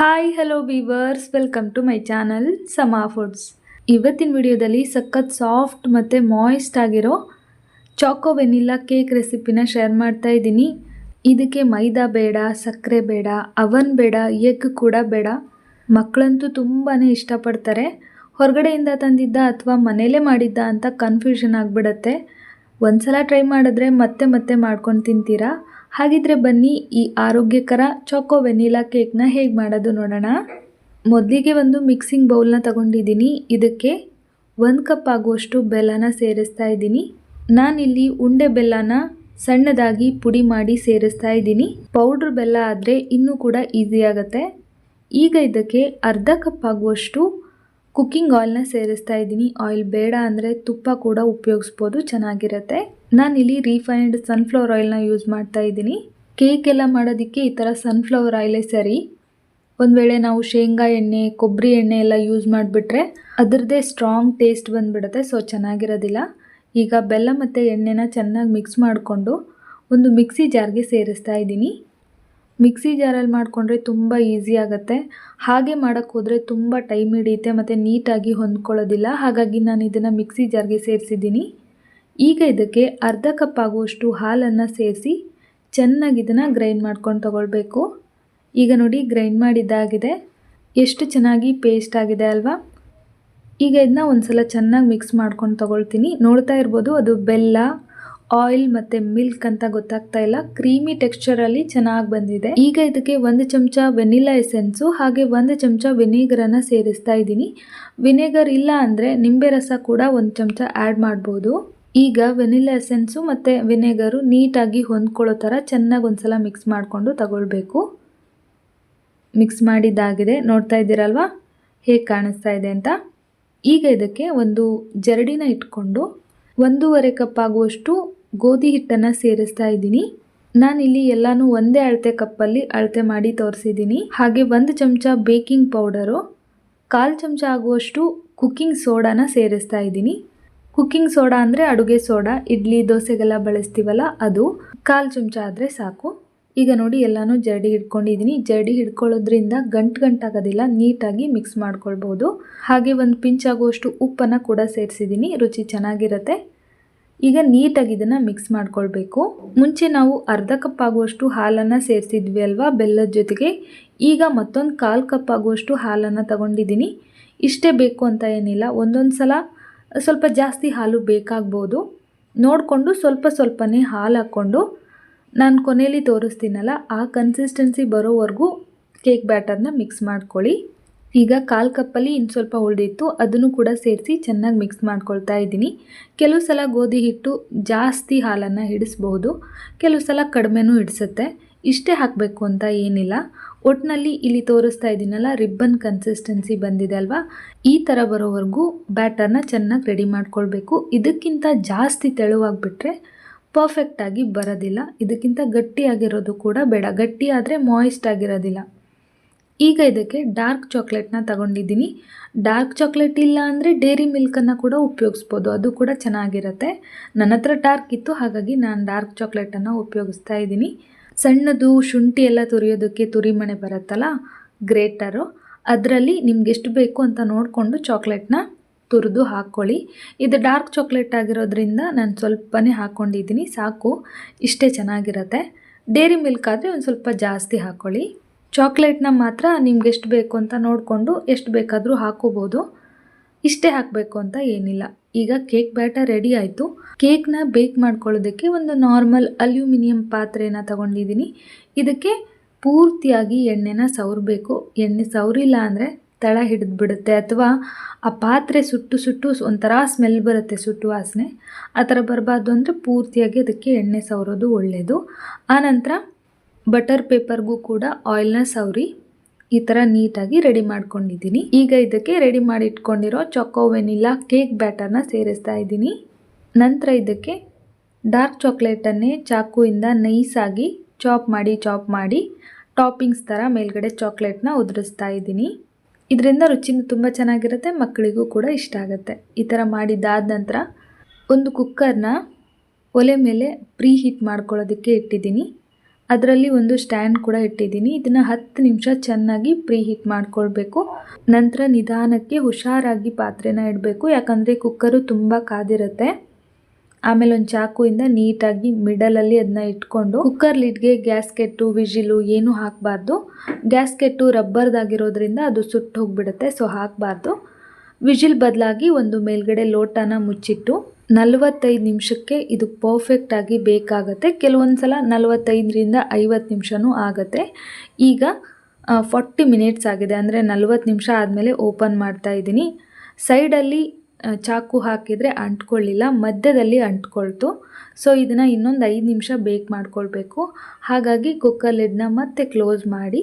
Hi hello viewers welcome to my channel Sama foods ಇವತ್ತಿನ ವಿಡಿಯೋದಲ್ಲಿ ಸಖತ್ ಸಾಫ್ಟ್ ಮತ್ತು ಮಾಯಿಸ್ಟ್ ಆಗಿರೋ ಚಾಕೋ ವೆನಿಲ್ಲಾ ಕೇಕ್ ರೆಸಿಪಿನ ಶೇರ್ ಮಾಡ್ತಾ ಇದ್ದೀನಿ. ಇದಕ್ಕೆ ಮೈದಾ ಬೇಡ, ಸಕ್ಕರೆ ಬೇಡ ಅವನ್ ಬೇಡ ಎಗ್ ಕೂಡ ಬೇಡ. ಮಕ್ಕಳಂತೂ ತುಂಬಾ ಇಷ್ಟಪಡ್ತಾರೆ. ಹೊರಗಡೆಯಿಂದ ತಂದಿದ್ದ ಅಥವಾ ಮನೇಲೇ ಮಾಡಿದ್ದ ಅಂತ ಕನ್ಫ್ಯೂಷನ್ ಆಗಿಬಿಡತ್ತೆ. ಒಂದ್ಸಲ ಟ್ರೈ ಮಾಡಿದ್ರೆ ಮತ್ತೆ ಮತ್ತೆ ಮಾಡ್ಕೊಂಡು ತಿಂತೀರಾ? ಹಾಗಿದ್ರೆ ಬನ್ನಿ, ಈ ಆರೋಗ್ಯಕರ ಚಾಕೋ ವೆನಿಲಾ ಕೇಕ್ನ ಹೇಗೆ ಮಾಡೋದು ನೋಡೋಣ. ಮೊದಲಿಗೆ ಒಂದು ಮಿಕ್ಸಿಂಗ್ ಬೌಲ್ನ ತಗೊಂಡಿದ್ದೀನಿ. ಇದಕ್ಕೆ ಒಂದು ಕಪ್ ಆಗುವಷ್ಟು ಬೆಲ್ಲನ ಸೇರಿಸ್ತಾ ಇದ್ದೀನಿ. ನಾನಿಲ್ಲಿ ಉಂಡೆ ಬೆಲ್ಲನ ಸಣ್ಣದಾಗಿ ಪುಡಿ ಮಾಡಿ ಸೇರಿಸ್ತಾ ಇದ್ದೀನಿ. ಪೌಡ್ರ್ ಬೆಲ್ಲ ಆದರೆ ಇನ್ನೂ ಕೂಡ ಈಸಿ ಆಗುತ್ತೆ. ಈಗ ಇದಕ್ಕೆ ಅರ್ಧ ಕಪ್ ಆಗುವಷ್ಟು ಕುಕ್ಕಿಂಗ್ ಆಯಿಲ್ನ ಸೇರಿಸ್ತಾ ಇದ್ದೀನಿ. ಆಯಿಲ್ ಬೇಡ ಅಂದರೆ ತುಪ್ಪ ಕೂಡ ಉಪಯೋಗಿಸ್ಬೋದು, ಚೆನ್ನಾಗಿರುತ್ತೆ. ನಾನಿಲ್ಲಿ ರೀಫೈನ್ಡ್ ಸನ್ಫ್ಲವರ್ ಆಯಿಲ್ನ ಯೂಸ್ ಮಾಡ್ತಾ ಇದ್ದೀನಿ. ಕೇಕ್ ಎಲ್ಲ ಮಾಡೋದಕ್ಕೆ ಈ ಥರ ಸನ್ಫ್ಲವರ್ ಆಯಿಲೇ ಸರಿ. ಒಂದು ವೇಳೆ ನಾವು ಶೇಂಗಾ ಎಣ್ಣೆ ಕೊಬ್ಬರಿ ಎಣ್ಣೆ ಎಲ್ಲ ಯೂಸ್ ಮಾಡಿಬಿಟ್ರೆ ಅದರದ್ದೇ ಸ್ಟ್ರಾಂಗ್ ಟೇಸ್ಟ್ ಬಂದುಬಿಡುತ್ತೆ ಸೊ ಚೆನ್ನಾಗಿರೋದಿಲ್ಲ. ಈಗ ಬೆಲ್ಲ ಮತ್ತು ಎಣ್ಣೆನ ಚೆನ್ನಾಗಿ ಮಿಕ್ಸ್ ಮಾಡಿಕೊಂಡು ಒಂದು ಮಿಕ್ಸಿ ಜಾರ್ಗೆ ಸೇರಿಸ್ತಾ ಇದ್ದೀನಿ. ಮಿಕ್ಸಿ ಜಾರಲ್ಲಿ ಮಾಡಿಕೊಂಡ್ರೆ ತುಂಬ ಈಸಿ ಆಗುತ್ತೆ. ಹಾಗೆ ಮಾಡೋಕ್ಕೆ ಹೋದರೆ ತುಂಬ ಟೈಮ್ ಹಿಡಿಯುತ್ತೆ ಮತ್ತು ನೀಟಾಗಿ ಹೊಂದ್ಕೊಳ್ಳೋದಿಲ್ಲ. ಹಾಗಾಗಿ ನಾನು ಇದನ್ನು ಮಿಕ್ಸಿ ಜಾರ್ಗೆ ಸೇರಿಸಿದ್ದೀನಿ. ಈಗ ಇದಕ್ಕೆ ಅರ್ಧ ಕಪ್ ಆಗುವಷ್ಟು ಹಾಲನ್ನು ಸೇರಿಸಿ ಚೆನ್ನಾಗಿ ಇದನ್ನು ಗ್ರೈಂಡ್ ಮಾಡ್ಕೊಂಡು ತಗೊಳ್ಬೇಕು. ಈಗ ನೋಡಿ ಗ್ರೈಂಡ್ ಮಾಡಿದ್ದಾಗಿದೆ ಎಷ್ಟು ಚೆನ್ನಾಗಿ ಪೇಸ್ಟ್ ಆಗಿದೆ ಅಲ್ವಾ? ಈಗ ಇದನ್ನ ಒಂದು ಸಲ ಚೆನ್ನಾಗಿ ಮಿಕ್ಸ್ ಮಾಡ್ಕೊಂಡು ತಗೊಳ್ತೀನಿ. ನೋಡ್ತಾ ಇರ್ಬೋದು ಅದು ಬೆಲ್ಲ ಆಯಿಲ್ ಮತ್ತು ಮಿಲ್ಕ್ ಅಂತ ಗೊತ್ತಾಗ್ತಾ ಇಲ್ಲ. ಕ್ರೀಮಿ ಟೆಕ್ಸ್ಚರಲ್ಲಿ ಚೆನ್ನಾಗಿ ಬಂದಿದೆ. ಈಗ ಇದಕ್ಕೆ ಒಂದು ಚಮಚ ವೆನಿಲಾ ಎಸೆನ್ಸು, ಹಾಗೆ ಒಂದು ಚಮಚ ವಿನೇಗರನ್ನು ಸೇರಿಸ್ತಾ ಇದ್ದೀನಿ. ವಿನೇಗರ್ ಇಲ್ಲ ಅಂದರೆ ನಿಂಬೆ ರಸ ಕೂಡ ಒಂದು ಚಮಚ ಆ್ಯಡ್ ಮಾಡ್ಬೋದು. ಈಗ ವೆನಿಲಾ ಎಸೆನ್ಸು ಮತ್ತು ವಿನೆಗರು ನೀಟಾಗಿ ಹೊಂದ್ಕೊಳ್ಳೋ ಥರ ಚೆನ್ನಾಗಿ ಒಂದ್ಸಲ ಮಿಕ್ಸ್ ಮಾಡಿಕೊಂಡು ತಗೊಳ್ಬೇಕು. ಮಿಕ್ಸ್ ಮಾಡಿದ್ದಾಗಿದೆ. ನೋಡ್ತಾ ಇದ್ದೀರಲ್ವಾ? ಹೇಗೆ ಕಾಣಿಸ್ತಾ ಇದೆ ಅಂತ? ಈಗ ಇದಕ್ಕೆ ಒಂದು ಜರಡಿನ ಇಟ್ಕೊಂಡು ಒಂದೂವರೆ ಕಪ್ ಆಗುವಷ್ಟು ಗೋಧಿ ಹಿಟ್ಟನ್ನು ಸೇರಿಸ್ತಾ ಇದ್ದೀನಿ. ನಾನಿಲ್ಲಿ ಎಲ್ಲಾನು ಒಂದೇ ಅಳತೆ ಕಪ್ಪಲ್ಲಿ ಅಳತೆ ಮಾಡಿ ತೋರಿಸಿದ್ದೀನಿ. ಹಾಗೆ ಒಂದು ಚಮಚ ಬೇಕಿಂಗ್ ಪೌಡರು, ಕಾಲು ಚಮಚ ಆಗುವಷ್ಟು ಕುಕ್ಕಿಂಗ್ ಸೋಡಾನ ಸೇರಿಸ್ತಾ ಇದ್ದೀನಿ. ಕುಕ್ಕಿಂಗ್ ಸೋಡಾ ಅಂದರೆ ಅಡುಗೆ ಸೋಡಾ, ಇಡ್ಲಿ, ದೋಸೆಗೆಲ್ಲ ಬಳಸ್ತೀವಲ್ಲ ಅದು. ಕಾಲು ಚಮಚ ಆದರೆ ಸಾಕು. ಈಗ ನೋಡಿ ಎಲ್ಲನೂ ಜರಡಿ ಹಿಡ್ಕೊಂಡಿದ್ದೀನಿ. ಜರಡಿ ಹಿಡ್ಕೊಳ್ಳೋದ್ರಿಂದ ಗಂಟು ಗಂಟಾಗೋದಿಲ್ಲ ನೀಟಾಗಿ ಮಿಕ್ಸ್ ಮಾಡ್ಕೊಳ್ಬೋದು. ಹಾಗೆ ಒಂದು ಪಿಂಚ್ ಆಗುವಷ್ಟು ಉಪ್ಪನ್ನು ಕೂಡ ಸೇರಿಸಿದ್ದೀನಿ. ರುಚಿ ಚೆನ್ನಾಗಿರುತ್ತೆ. ಈಗ ನೀಟಾಗಿ ಇದನ್ನು ಮಿಕ್ಸ್ ಮಾಡ್ಕೊಳ್ಬೇಕು. ಮುಂಚೆ ನಾವು ಅರ್ಧ ಕಪ್ ಆಗುವಷ್ಟು ಹಾಲನ್ನು ಸೇರಿಸಿದ್ವಿ ಅಲ್ವಾ? ಬೆಲ್ಲದ ಜೊತೆಗೆ. ಈಗ ಮತ್ತೊಂದು ಕಾಲು ಕಪ್ ಆಗುವಷ್ಟು ಹಾಲನ್ನು ತಗೊಂಡಿದ್ದೀನಿ. ಇಷ್ಟೇ ಬೇಕು ಅಂತ ಏನಿಲ್ಲ. ಒಂದೊಂದು ಸಲ ಸ್ವಲ್ಪ ಜಾಸ್ತಿ ಹಾಲು ಬೇಕಾಗ್ಬೋದು. ನೋಡಿಕೊಂಡು ಸ್ವಲ್ಪ ಸ್ವಲ್ಪನೇ ಹಾಲು ಹಾಕ್ಕೊಂಡು ನಾನು ಕೊನೆಯಲ್ಲಿ ತೋರಿಸ್ತೀನಲ್ಲ, ಆ ಕನ್ಸಿಸ್ಟೆನ್ಸಿ ಬರೋವರೆಗೂ ಕೇಕ್ ಬ್ಯಾಟರ್ನ ಮಿಕ್ಸ್ ಮಾಡ್ಕೊಳ್ಳಿ. ಈಗ ಕಾಲು ಕಪ್ಪಲ್ಲಿ ಇನ್ನು ಸ್ವಲ್ಪ ಉಳಿದಿತ್ತು ಅದನ್ನು ಕೂಡ ಸೇರಿಸಿ ಚೆನ್ನಾಗಿ ಮಿಕ್ಸ್ ಮಾಡ್ಕೊಳ್ತಾ ಇದ್ದೀನಿ. ಕೆಲವು ಸಲ ಗೋಧಿ ಹಿಟ್ಟು ಜಾಸ್ತಿ ಹಾಲನ್ನು ಹಿಡಿಸ್ಬಹುದು. ಕೆಲವು ಸಲ ಕಡಿಮೆನೂ ಹಿಡಿಸುತ್ತೆ. ಇಷ್ಟೇ ಹಾಕಬೇಕು ಅಂತ ಏನಿಲ್ಲ. ಒಟ್ಟಿನಲ್ಲಿ ಇಲ್ಲಿ ತೋರಿಸ್ತಾ ಇದ್ದೀನಲ್ಲ ರಿಬ್ಬನ್ ಕನ್ಸಿಸ್ಟೆನ್ಸಿ ಬಂದಿದೆ ಅಲ್ವಾ? ಈ ಥರ ಬರೋವರೆಗೂ ಬ್ಯಾಟರ್ನ ಚೆನ್ನಾಗಿ ರೆಡಿ ಮಾಡ್ಕೊಳ್ಬೇಕು. ಇದಕ್ಕಿಂತ ಜಾಸ್ತಿ ತೆಳುವಾಗಿಬಿಟ್ರೆ ಪರ್ಫೆಕ್ಟಾಗಿ ಬರೋದಿಲ್ಲ. ಇದಕ್ಕಿಂತ ಗಟ್ಟಿಯಾಗಿರೋದು ಕೂಡ ಬೇಡ. ಗಟ್ಟಿ ಆದರೆ ಮಾಯಿಸ್ಟ್ ಆಗಿರೋದಿಲ್ಲ. ಈಗ ಇದಕ್ಕೆ ಡಾರ್ಕ್ ಚಾಕ್ಲೇಟ್ನ ತಗೊಂಡಿದ್ದೀನಿ. ಡಾರ್ಕ್ ಚಾಕ್ಲೇಟ್ ಇಲ್ಲ ಅಂದರೆ ಡೇರಿ ಮಿಲ್ಕನ್ನು ಕೂಡ ಉಪಯೋಗಿಸ್ಬೋದು. ಅದು ಕೂಡ ಚೆನ್ನಾಗಿರುತ್ತೆ. ನನ್ನ ಹತ್ರ ಡಾರ್ಕ್ ಇತ್ತು, ಹಾಗಾಗಿ ನಾನು ಡಾರ್ಕ್ ಚಾಕ್ಲೇಟನ್ನು ಉಪಯೋಗಿಸ್ತಾ ಇದ್ದೀನಿ. ಸಣ್ಣದು ಶುಂಠಿ ಎಲ್ಲ ತುರಿಯೋದಕ್ಕೆ ತುರಿಮಣೆ ಬರುತ್ತಲ್ಲ, ಗ್ರೇಟರು. ಅದರಲ್ಲಿ ನಿಮ್ಗೆ ಎಷ್ಟು ಬೇಕು ಅಂತ ನೋಡಿಕೊಂಡು ಚಾಕ್ಲೇಟ್ನ ತುರಿದು ಹಾಕ್ಕೊಳ್ಳಿ. ಇದು ಡಾರ್ಕ್ ಚಾಕ್ಲೇಟ್ ಆಗಿರೋದ್ರಿಂದ ನಾನು ಸ್ವಲ್ಪನೇ ಹಾಕ್ಕೊಂಡಿದ್ದೀನಿ, ಸಾಕು. ಇಷ್ಟೇ ಚೆನ್ನಾಗಿರುತ್ತೆ. ಡೇರಿ ಮಿಲ್ಕ್ ಆದರೆ ಒಂದು ಸ್ವಲ್ಪ ಜಾಸ್ತಿ ಹಾಕ್ಕೊಳ್ಳಿ. ಚಾಕ್ಲೇಟ್ನ ಮಾತ್ರ ನಿಮ್ಗೆ ಎಷ್ಟು ಬೇಕು ಅಂತ ನೋಡಿಕೊಂಡು ಎಷ್ಟು ಬೇಕಾದರೂ ಹಾಕೋಬೋದು. ಇಷ್ಟೇ ಹಾಕಬೇಕು ಅಂತ ಏನಿಲ್ಲ. ಈಗ ಕೇಕ್ ಬ್ಯಾಟರ್ ರೆಡಿ ಆಯಿತು. ಕೇಕ್ನ ಬೇಕ್ ಮಾಡ್ಕೊಳ್ಳೋದಕ್ಕೆ ಒಂದು ನಾರ್ಮಲ್ ಅಲ್ಯೂಮಿನಿಯಂ ಪಾತ್ರೆನ ತಗೊಂಡಿದ್ದೀನಿ. ಇದಕ್ಕೆ ಪೂರ್ತಿಯಾಗಿ ಎಣ್ಣೆನ ಸವರಬೇಕು. ಎಣ್ಣೆ ಸವರಿಲ್ಲ ಅಂದರೆ ತಳ ಹಿಡಿದು ಬಿಡುತ್ತೆ ಅಥವಾ ಆ ಪಾತ್ರೆ ಸುಟ್ಟು ಸುಟ್ಟು ಒಂಥರ ಸ್ಮೆಲ್ ಬರುತ್ತೆ ಸುಟ್ಟು ವಾಸನೆ. ಆ ಥರ ಬರಬಾರ್ದು ಅಂದರೆ ಪೂರ್ತಿಯಾಗಿ ಅದಕ್ಕೆ ಎಣ್ಣೆ ಸವರೋದು ಒಳ್ಳೆಯದು ಆನಂತರ ಬಟರ್ ಪೇಪರ್ಗೂ ಕೂಡ ಆಯಿಲ್ನ ಸವರಿ ಈ ಥರ ನೀಟಾಗಿ ರೆಡಿ ಮಾಡ್ಕೊಂಡಿದ್ದೀನಿ. ಈಗ ಇದಕ್ಕೆ ರೆಡಿ ಮಾಡಿ ಇಟ್ಕೊಂಡಿರೋ ಚೊಕೋ ವೆನಿಲ್ಲಾ ಕೇಕ್ ಬ್ಯಾಟರ್ನ ಸೇರಿಸ್ತಾ ಇದ್ದೀನಿ. ನಂತರ ಇದಕ್ಕೆ ಡಾರ್ಕ್ ಚಾಕ್ಲೇಟನ್ನೇ ಚಾಕುವಿಂದ ನೈಸಾಗಿ ಚಾಪ್ ಮಾಡಿ ಚಾಪ್ ಮಾಡಿ ಟಾಪಿಂಗ್ಸ್ ಥರ ಮೇಲ್ಗಡೆ ಚಾಕ್ಲೇಟ್ನ ಉದುರಿಸ್ತಾ ಇದ್ದೀನಿ. ಇದರಿಂದ ರುಚಿನೂ ತುಂಬ ಚೆನ್ನಾಗಿರುತ್ತೆ, ಮಕ್ಕಳಿಗೂ ಕೂಡ ಇಷ್ಟ ಆಗುತ್ತೆ. ಈ ಥರ ಮಾಡಿದ್ದಾದ ನಂತರ ಒಂದು ಕುಕ್ಕರ್ನ ಒಲೆ ಮೇಲೆ ಪ್ರೀ ಹೀಟ್ ಮಾಡ್ಕೊಳ್ಳೋದಕ್ಕೆ ಇಟ್ಟಿದ್ದೀನಿ. ಅದರಲ್ಲಿ ಒಂದು ಸ್ಟ್ಯಾಂಡ್ ಕೂಡ ಇಟ್ಟಿದ್ದೀನಿ. ಇದನ್ನು ಹತ್ತು ನಿಮಿಷ ಚೆನ್ನಾಗಿ ಪ್ರೀ ಹೀಟ್ ಮಾಡ್ಕೊಳ್ಬೇಕು. ನಂತರ ನಿಧಾನಕ್ಕೆ ಹುಷಾರಾಗಿ ಪಾತ್ರೆನ ಇಡಬೇಕು. ಯಾಕಂದರೆ ಕುಕ್ಕರು ತುಂಬ ಕಾದಿರುತ್ತೆ. ಆಮೇಲೆ ಒಂದು ಚಾಕುಯಿಂದ ನೀಟಾಗಿ ಮಿಡಲಲ್ಲಿ ಅದನ್ನ ಇಟ್ಕೊಂಡು ಕುಕ್ಕರ್ ಲಿಡ್ಗೆ ಗ್ಯಾಸ್ಕೆಟ್ಟು, ವಿಜಿಲು ಏನೂ ಹಾಕಬಾರ್ದು. ಗ್ಯಾಸ್ಕೆಟ್ಟು ರಬ್ಬರ್ದಾಗಿರೋದ್ರಿಂದ ಅದು ಸುಟ್ಟು ಹೋಗಿಬಿಡುತ್ತೆ, ಸೊ ಹಾಕಬಾರ್ದು. ವಿಜಿಲ್ ಬದಲಾಗಿ ಒಂದು ಮೇಲ್ಗಡೆ ಲೋಟನ ಮುಚ್ಚಿಟ್ಟು ನಲವತ್ತೈದು ನಿಮಿಷಕ್ಕೆ ಇದು ಪರ್ಫೆಕ್ಟಾಗಿ ಬೇಕಾಗುತ್ತೆ. ಕೆಲವೊಂದು ಸಲ ನಲವತ್ತೈದರಿಂದ ಐವತ್ತು ನಿಮಿಷವೂ ಆಗುತ್ತೆ. ಈಗ ಫಾರ್ಟಿ ಮಿನಿಟ್ಸ್ ಆಗಿದೆ. ಅಂದರೆ ನಲವತ್ತು ನಿಮಿಷ ಆದಮೇಲೆ ಓಪನ್ ಮಾಡ್ತಾ ಇದ್ದೀನಿ. ಸೈಡಲ್ಲಿ ಚಾಕು ಹಾಕಿದರೆ ಅಂಟ್ಕೊಳ್ಳಿಲ್ಲ. ಮಧ್ಯದಲ್ಲಿ ಅಂಟ್ಕೊಳ್ತು. ಸೊ ಇದನ್ನು ಇನ್ನೊಂದು ಐದು ನಿಮಿಷ ಬೇಕ್ ಮಾಡ್ಕೊಳ್ಬೇಕು. ಹಾಗಾಗಿ ಕುಕ್ಕರ್ ಲಿಡ್ನ ಮತ್ತೆ ಕ್ಲೋಸ್ ಮಾಡಿ,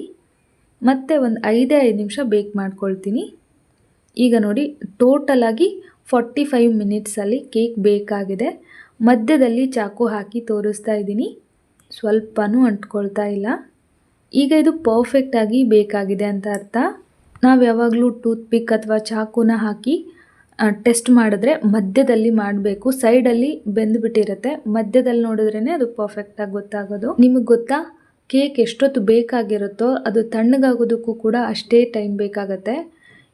ಮತ್ತೆ ಒಂದು ಐದೇ ಐದು ನಿಮಿಷ ಬೇಕ್ ಮಾಡ್ಕೊಳ್ತೀನಿ. ಈಗ ನೋಡಿ ಟೋಟಲಾಗಿ ಫಾರ್ಟಿ ಫೈವ್ ಮಿನಿಟ್ಸಲ್ಲಿ ಕೇಕ್ ಬೇಕಾಗಿದೆ. ಮಧ್ಯದಲ್ಲಿ ಚಾಕು ಹಾಕಿ ತೋರಿಸ್ತಾ ಇದ್ದೀನಿ. ಸ್ವಲ್ಪನೂ ಅಂಟ್ಕೊಳ್ತಾ ಇಲ್ಲ. ಈಗ ಇದು ಪರ್ಫೆಕ್ಟಾಗಿ ಬೇಕಾಗಿದೆ ಅಂತ ಅರ್ಥ. ನಾವು ಯಾವಾಗಲೂ ಟೂತ್ ಪಿಕ್ ಅಥವಾ ಚಾಕುನ ಹಾಕಿ ಟೆಸ್ಟ್ ಮಾಡಿದ್ರೆ ಮಧ್ಯದಲ್ಲಿ ಮಾಡಬೇಕು. ಸೈಡಲ್ಲಿ ಬೆಂದುಬಿಟ್ಟಿರುತ್ತೆ. ಮಧ್ಯದಲ್ಲಿ ನೋಡಿದ್ರೇ ಅದು ಪರ್ಫೆಕ್ಟಾಗಿ ಗೊತ್ತಾಗೋದು. ನಿಮಗೆ ಗೊತ್ತಾ? ಕೇಕ್ ಎಷ್ಟೊತ್ತು ಬೇಕಾಗಿರುತ್ತೋ, ಅದು ತಣ್ಣಗಾಗೋದಕ್ಕೂ ಕೂಡ ಅಷ್ಟೇ ಟೈಮ್ ಬೇಕಾಗತ್ತೆ.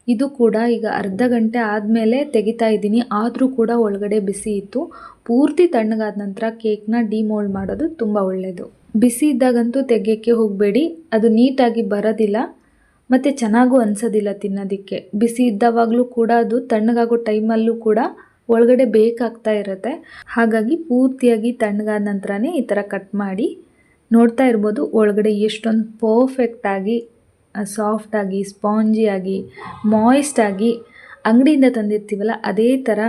ಇದು ಕೂಡ ಈಗ ಅರ್ಧ ಗಂಟೆ ಆದಮೇಲೆ ತೆಗಿತಾ ಇದ್ದೀನಿ. ಆದರೂ ಕೂಡ ಒಳಗಡೆ ಬಿಸಿ ಇತ್ತು. ಪೂರ್ತಿ ತಣ್ಣಗಾದ ನಂತರ ಕೇಕ್ನ ಡಿಮೋಲ್ಡ್ ಮಾಡೋದು ತುಂಬ ಒಳ್ಳೆಯದು ಬಿಸಿ ಇದ್ದಾಗಂತೂ ತೆಗಿಯೋಕ್ಕೆ ಹೋಗಬೇಡಿ. ಅದು ನೀಟಾಗಿ ಬರೋದಿಲ್ಲ. ಮತ್ತು ಚೆನ್ನಾಗೂ ಅನಿಸೋದಿಲ್ಲ ತಿನ್ನೋದಕ್ಕೆ. ಬಿಸಿ ಇದ್ದಾವಾಗಲೂ ಕೂಡ ಅದು ತಣ್ಣಗಾಗೋ ಟೈಮಲ್ಲೂ ಕೂಡ ಒಳಗಡೆ ಬೇಕಾಗ್ತಾ ಇರುತ್ತೆ. ಹಾಗಾಗಿ ಪೂರ್ತಿಯಾಗಿ ತಣ್ಣಗಾದ ನಂತರನೇ ಈ ಥರ ಕಟ್ ಮಾಡಿ ನೋಡ್ತಾ ಇರ್ಬೋದು. ಒಳಗಡೆ ಎಷ್ಟೊಂದು ಪರ್ಫೆಕ್ಟಾಗಿ ಸಾಫ್ಟಾಗಿ, ಸ್ಪಾಂಜಿಯಾಗಿ, ಮಾಯಿಸ್ಟಾಗಿ ಅಂಗಡಿಯಿಂದ ತಂದಿರ್ತೀವಲ್ಲ, ಅದೇ ಥರ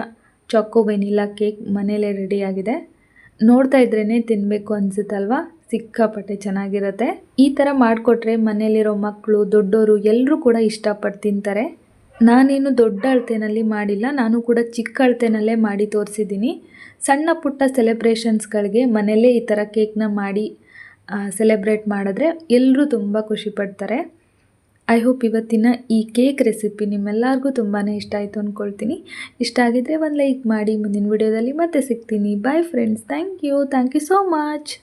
ಚಾಕೋ ವೆನಿಲಾ ಕೇಕ್ ಮನೇಲೇ ರೆಡಿಯಾಗಿದೆ. ನೋಡ್ತಾ ಇದ್ರೇ ತಿನ್ನಬೇಕು ಅನಿಸುತ್ತಲ್ವಾ? ಸಿಕ್ಕಾಪಟ್ಟೆ ಚೆನ್ನಾಗಿರುತ್ತೆ. ಈ ಥರ ಮಾಡಿಕೊಟ್ರೆ ಮನೇಲಿರೋ ಮಕ್ಕಳು ದೊಡ್ಡವರು ಎಲ್ಲರೂ ಕೂಡ ಇಷ್ಟಪಟ್ಟು ತಿಂತಾರೆ. ನಾನೇನು ದೊಡ್ಡ ಅಳತೆನಲ್ಲಿ ಮಾಡಿಲ್ಲ, ನಾನು ಕೂಡ ಚಿಕ್ಕ ಅಳತೆನಲ್ಲೇ ಮಾಡಿ ತೋರಿಸಿದ್ದೀನಿ. ಸಣ್ಣ ಪುಟ್ಟ ಸೆಲೆಬ್ರೇಷನ್ಸ್ಗಳಿಗೆ ಮನೆಯಲ್ಲೇ ಈ ಥರ ಕೇಕ್ನ ಮಾಡಿ ಸೆಲೆಬ್ರೇಟ್ ಮಾಡಿದ್ರೆ ಎಲ್ಲರೂ ತುಂಬ ಖುಷಿ ಪಡ್ತಾರೆ ಐ ಹೋಪ್ ಇವತ್ತಿನ ಈ ಕೇಕ್ ರೆಸಿಪಿ ನಿಮ್ಮೆಲ್ಲರಿಗೂ ತುಂಬಾ ಇಷ್ಟ ಆಯಿತು ಅಂದ್ಕೊಳ್ತೀನಿ ಇಷ್ಟ ಆಗಿದ್ದರೆ ಒಂದು ಲೈಕ್ ಮಾಡಿ ಮುಂದಿನ ವಿಡಿಯೋದಲ್ಲಿ ಮತ್ತೆ ಸಿಗ್ತೀನಿ. Bye friends thank you thank you so much